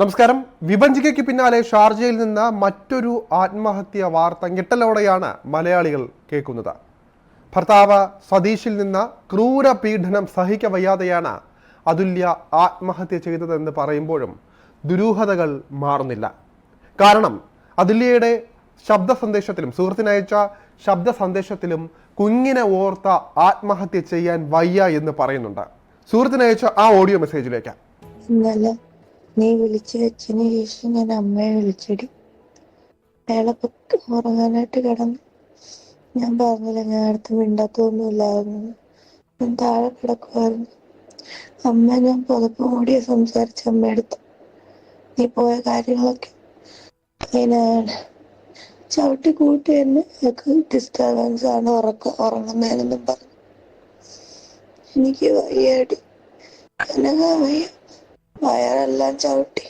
നമസ്കാരം. വിഭജിക്കയ്ക്ക് പിന്നാലെ ഷാർജയിൽ നിന്ന് മറ്റൊരു ആത്മഹത്യ വാർത്ത ഞെട്ടലോടെയാണ് മലയാളികൾ കേൾക്കുന്നത്. ഭർത്താവ് സതീഷിൽ നിന്ന് ക്രൂര പീഡനം സഹിക്കവയ്യാതെയാണ് അതുല്യ ആത്മഹത്യ ചെയ്തതെന്ന് പറയുമ്പോഴും ദുരൂഹതകൾ മാറുന്നില്ല. കാരണം അതുല്യയുടെ ശബ്ദ സന്ദേശത്തിലും സുഹൃത്തിനയച്ച ശബ്ദ സന്ദേശത്തിലും കുഞ്ഞിനെ ഓർത്ത ആത്മഹത്യ ചെയ്യാൻ വയ്യ എന്ന് പറയുന്നുണ്ട്. സുഹൃത്തിനയച്ച ആ ഓഡിയോ മെസ്സേജിലേക്ക്. ഇന്നലെ നീ വിളിച്ചു വെച്ചതിന് ശേഷം ഞാൻ അമ്മയെ വിളിച്ചടി. അയാളെ ഉറങ്ങാനായിട്ട് കിടന്നു. ഞാൻ പറഞ്ഞില്ല ഞാൻ അടുത്ത് മിണ്ടാത്തൊന്നുമില്ലായിരുന്നു. ഞാൻ താഴെ കിടക്കുമായിരുന്നു അമ്മ ഞാൻ പുതപ്പ് മൂടിയ സംസാരിച്ച അമ്മ എടുത്തു നീ പോയ കാര്യങ്ങളൊക്കെ അതിനാണ്. ചവിട്ടി കൂട്ടി തന്നെ എനിക്ക് ഡിസ്റ്റർബൻസ് ആണ് ഉറക്ക ഉറങ്ങുന്നതിനെന്നും പറഞ്ഞു. എനിക്ക് വയ്യാടി. എന്നാ വയ്യ വയറെല്ലാം ചവിട്ടി.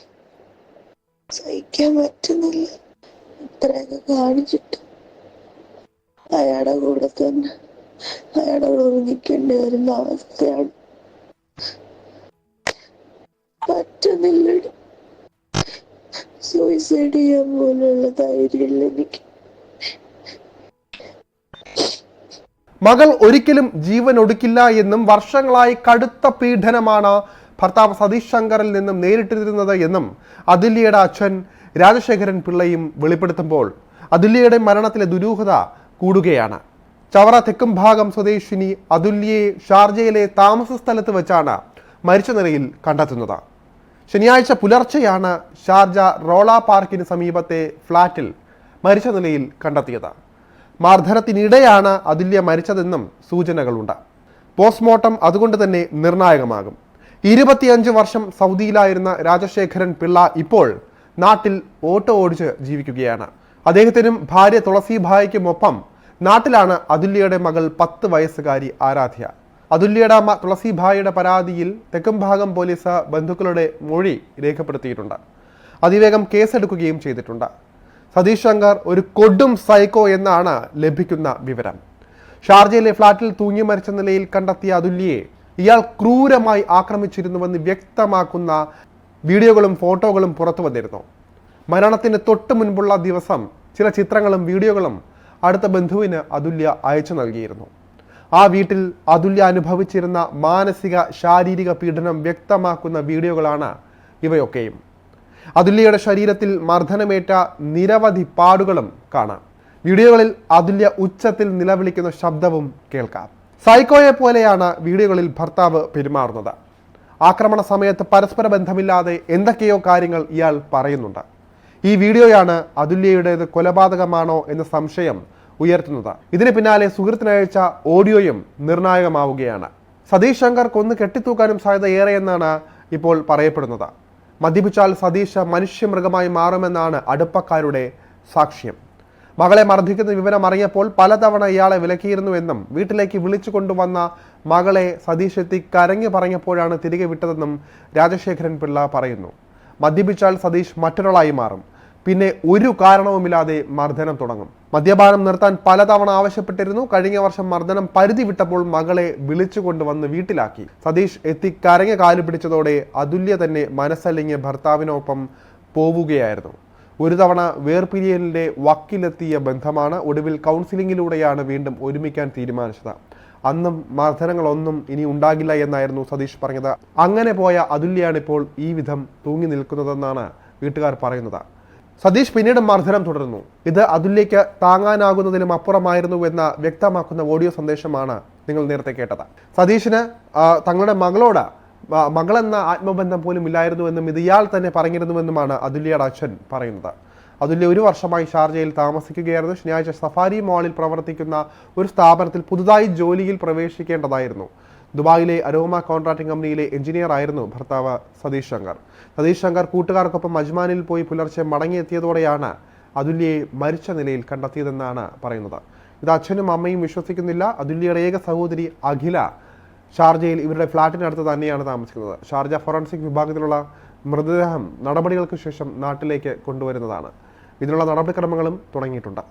സഹിക്കാൻ പറ്റുന്നില്ല. ഇത്രയൊക്കെ കാണിച്ചിട്ട്. അയാളുടെ കൂടെ തന്നെ. അയാളുടെ കൂടെ വരുന്ന അവസ്ഥയാണ്. പറ്റുന്നില്ല സൂയിസൈഡ് ചെയ്യാൻ പോലുള്ള ധൈര്യമില്ല എനിക്ക്. മകൾ ഒരിക്കലും ജീവൻ ഒടുക്കില്ല എന്നും വർഷങ്ങളായി കടുത്ത പീഡനമാണ് ഭർത്താവ് സതീഷ് ശങ്കറിൽ നിന്നും നേരിട്ടിരുന്നത് എന്നും അതുല്യയുടെ അച്ഛൻ രാജശേഖരൻ പിള്ളയും വെളിപ്പെടുത്തുമ്പോൾ അതുല്യയുടെ മരണത്തിലെ ദുരൂഹത കൂടുകയാണ്. ചവറ തെക്കും ഭാഗം സ്വദേശിനി അതുല്യയെ ഷാർജയിലെ താമസ സ്ഥലത്ത് വെച്ചാണ് മരിച്ച നിലയിൽ കണ്ടെത്തുന്നത്. ശനിയാഴ്ച പുലർച്ചെയാണ് ഷാർജ റോള പാർക്കിന് സമീപത്തെ ഫ്ളാറ്റിൽ മരിച്ച നിലയിൽ കണ്ടെത്തിയത്. മർദ്ദനത്തിനിടെയാണ് അതുല്യ മരിച്ചതെന്നും സൂചനകളുണ്ട്. പോസ്റ്റ്മോർട്ടം അതുകൊണ്ട് തന്നെ നിർണായകമാകും. ഇരുപത്തിയഞ്ച് വർഷം സൗദിയിലായിരുന്ന രാജശേഖരൻ പിള്ള ഇപ്പോൾ നാട്ടിൽ ഓട്ടോ ഓടിച്ച് ജീവിക്കുകയാണ്. അദ്ദേഹത്തിനും ഭാര്യ തുളസിഭായിക്കുമൊപ്പം നാട്ടിലാണ് അതുല്യയുടെ മകൾ പത്ത് വയസ്സുകാരി ആരാധ്യ. അതുല്യയുടെ അമ്മ തുളസിഭായിയുടെ പരാതിയിൽ തെക്കുംഭാഗം പോലീസ് ബന്ധുക്കളുടെ മൊഴി രേഖപ്പെടുത്തിയിട്ടുണ്ട്. അതിവേഗം കേസെടുക്കുകയും ചെയ്തിട്ടുണ്ട്. സതീഷ് ശങ്കർ ഒരു കൊടും സൈക്കോ എന്നാണ് ലഭിക്കുന്ന വിവരം. ഷാർജയിലെ ഫ്ളാറ്റിൽ തൂങ്ങി മരിച്ച നിലയിൽ കണ്ടെത്തിയ അതുല്യയെ ഇയാൾ ക്രൂരമായി ആക്രമിച്ചിരുന്നുവെന്ന് വ്യക്തമാക്കുന്ന വീഡിയോകളും ഫോട്ടോകളും പുറത്തു വന്നിരുന്നു. മരണത്തിന് തൊട്ട് മുൻപുള്ള ദിവസം ചില ചിത്രങ്ങളും വീഡിയോകളും അടുത്ത ബന്ധുവിന് അതുല്യ അയച്ചു നൽകിയിരുന്നു. ആ വീട്ടിൽ അതുല്യ അനുഭവിച്ചിരുന്ന മാനസിക ശാരീരിക പീഡനം വ്യക്തമാക്കുന്ന വീഡിയോകളാണ് ഇവയൊക്കെയും. അതുല്യയുടെ ശരീരത്തിൽ മർദ്ദനമേറ്റ നിരവധി പാടുകളും കാണാം. വീഡിയോകളിൽ അതുല്യ ഉച്ചത്തിൽ നിലവിളിക്കുന്ന ശബ്ദവും കേൾക്കാം. സൈക്കോയെ പോലെയാണ് വീഡിയോകളിൽ ഭർത്താവ് പെരുമാറുന്നത്. ആക്രമണ സമയത്ത് പരസ്പര ബന്ധമില്ലാതെ എന്തൊക്കെയോ കാര്യങ്ങൾ ഇയാൾ പറയുന്നുണ്ട്. ഈ വീഡിയോയാണ് അതുല്യയുടേത് കൊലപാതകമാണോ എന്ന സംശയം ഉയർത്തുന്നത്. ഇതിന് പിന്നാലെ സുഹൃത്തിനയച്ച ഓഡിയോയും നിർണായകമാവുകയാണ്. സതീഷ് ശങ്കർ കൊന്ന് കെട്ടിത്തൂക്കാനും സാധ്യത ഏറെയെന്നാണ് ഇപ്പോൾ പറയപ്പെടുന്നത്. മദ്യപിച്ചാൽ സതീഷ് മനുഷ്യമൃഗമായി മാറുമെന്നാണ് അടുപ്പക്കാരുടെ സാക്ഷ്യം. മകളെ മർദ്ദിക്കുന്ന വിവരം അറിയപ്പോൾ പലതവണ ഇയാളെ വിലക്കിയിരുന്നുവെന്നും വീട്ടിലേക്ക് വിളിച്ചു കൊണ്ടുവന്ന മകളെ സതീഷ് എത്തി കരഞ്ഞു പറഞ്ഞപ്പോഴാണ് തിരികെ വിട്ടതെന്നും രാജശേഖരൻ പിള്ള പറയുന്നു. മദ്യപിച്ചാൽ സതീഷ് മറ്റൊരാളായി മാറും. പിന്നെ ഒരു കാരണവുമില്ലാതെ മർദ്ദനം തുടങ്ങും. മദ്യപാനം നിർത്താൻ പലതവണ ആവശ്യപ്പെട്ടിരുന്നു. കഴിഞ്ഞ വർഷം മർദ്ദനം പരിധി വിട്ടപ്പോൾ മകളെ വിളിച്ചു കൊണ്ടുവന്ന് വീട്ടിലാക്കി. സതീഷ് എത്തി കരഞ്ഞ കാൽ പിടിച്ചതോടെ അതുല്യ തന്നെ മനസ്സലിഞ്ഞ് ഭർത്താവിനൊപ്പം പോവുകയായിരുന്നു. ഒരു തവണ വേർപിരിയലിന്റെ വക്കിലെത്തിയ ബന്ധമാണ് ഒടുവിൽ കൗൺസിലിങ്ങിലൂടെയാണ് വീണ്ടും ഒരുമിക്കാൻ തീരുമാനിച്ചത്. അന്നും മർദ്ദനങ്ങളൊന്നും ഇനി ഉണ്ടാകില്ല എന്നായിരുന്നു സതീഷ് പറഞ്ഞത്. അങ്ങനെ പോയ അതുല്യാണ് ഇപ്പോൾ ഈ വിധം തൂങ്ങി നിൽക്കുന്നതെന്നാണ് വീട്ടുകാർ പറയുന്നത്. സതീഷ് പിന്നീട് മർദ്ദനം തുടർന്നു ഇത് അതുല്യയ്ക്ക് താങ്ങാനാകുന്നതിലും അപ്പുറമായിരുന്നു എന്ന് വ്യക്തമാക്കുന്ന ഓഡിയോ സന്ദേശമാണ് നിങ്ങൾ നേരത്തെ കേട്ടത്. സതീഷിന് തങ്ങളുടെ മകളോട് മകളെന്ന ആത്മബന്ധം പോലും ഇല്ലായിരുന്നുവെന്നും ഇത് ഇയാൾ തന്നെ പറഞ്ഞിരുന്നുവെന്നുമാണ് അതുല്യയുടെ അച്ഛൻ പറയുന്നത്. അതുല്യ ഒരു വർഷമായി ഷാർജയിൽ താമസിക്കുകയായിരുന്നു. ശനിയാഴ്ച സഫാരി മാളിൽ പ്രവർത്തിക്കുന്ന ഒരു സ്ഥാപനത്തിൽ പുതുതായി ജോലിയിൽ പ്രവേശിക്കേണ്ടതായിരുന്നു. ദുബായിലെ അരോമ കോൺട്രാക്ടിംഗ് കമ്പനിയിലെ എഞ്ചിനീയർ ആയിരുന്നു ഭർത്താവ് സതീഷ് ശങ്കർ. സതീഷ് ശങ്കർ കൂട്ടുകാർക്കൊപ്പം അജ്മാനിൽ പോയി പുലർച്ചെ മടങ്ങിയെത്തിയതോടെയാണ് അതുല്യയെ മരിച്ച നിലയിൽ കണ്ടെത്തിയതെന്നാണ് പറയുന്നത്. ഇത് അച്ഛനും അമ്മയും വിശ്വസിക്കുന്നില്ല. അതുല്യയുടെ ഏക സഹോദരി അഖില ഷാർജയിൽ ഇവരുടെ ഫ്ളാറ്റിനടുത്ത് തന്നെയാണ് താമസിക്കുന്നത്. ഷാർജ ഫോറൻസിക് വിഭാഗത്തിലുള്ള മൃതദേഹം നടപടികൾക്ക് ശേഷം നാട്ടിലേക്ക് കൊണ്ടുവരുന്നതാണ്. ഇതിനുള്ള നടപടിക്രമങ്ങളും തുടങ്ങിയിട്ടുണ്ട്.